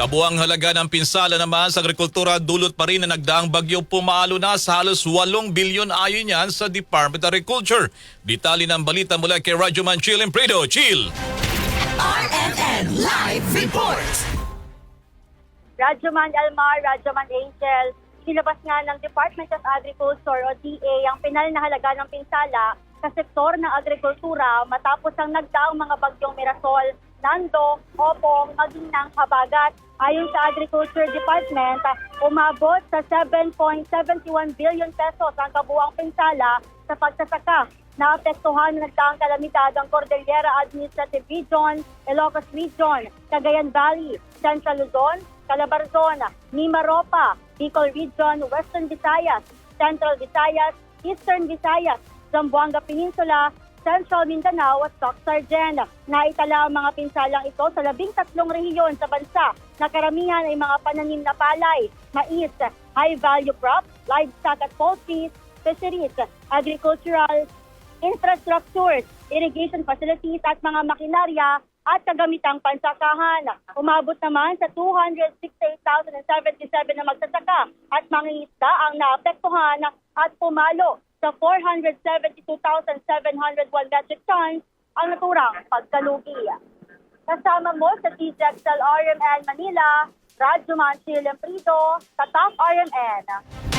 Kabuang halaga ng pinsala naman sa agrikultura dulot pa rin na nagdaang bagyo pumalo na sa halos 8 bilyon ayon yan sa Department of Agriculture. Bitali ng balita mula kay Radyo Man Chill Impredo. Chill! RMN Live Report. Radyoman Almar, Radyoman Angel, inilabas nga ng Department of Agriculture o DA ang pinal na halaga ng pinsala sa sektor ng agrikultura matapos ang nagdaang mga bagyong Mirasol, Nando, Opong, maging ng Habagat. Ayon sa Agriculture Department, umabot sa 7.71 billion pesos ang kabuang pinsala sa pagsasaka. Naapektuhan ng nagdaang kalamidad ang Cordillera Administrative Region, Ilocos Region, Cagayan Valley, Central Luzon, Calabarzon, Mimaropa, Bicol Region, Western Visayas, Central Visayas, Eastern Visayas, Zamboanga Peninsula, Central Mindanao at Stock Sargent. Naitala ang mga pinsalang ito sa labing tatlong rehiyon sa bansa na karamihan ay mga pananim na palay, mais, high-value crops, livestock at poultry, fisheries, agricultural infrastructures, irrigation facilities at mga makinarya at kagamitang pansakahan. Umabot naman sa 268,077 na magsasaka at mga isda ang naapektuhan at pumalo sa 472,701 metric tons ang naturang pagkalugi. Kasama mo sa TJXL RMN Manila, Radyo Manchil Emprido, Tatak RMN.